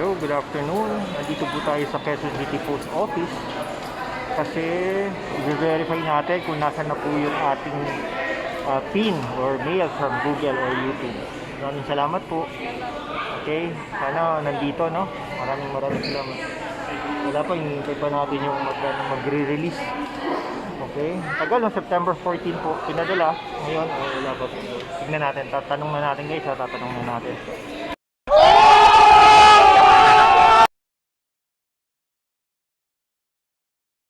Hello, good afternoon. Nandito po tayo sa Quezon City Post Office kasi i-verify natin kung nasan na po yung ating ah, pin or mail from Google or YouTube. Maraming salamat po. Okay, sana nandito, no? Maraming maraming salamat. Wala pa, hinihintay pa natin yung mag, ano, magre-release. Okay, tagal no, September 14 po pinadala. Ngayon, oh, wala pa po. Tignan natin, tatanong na natin guys, ha? tatanong na natin.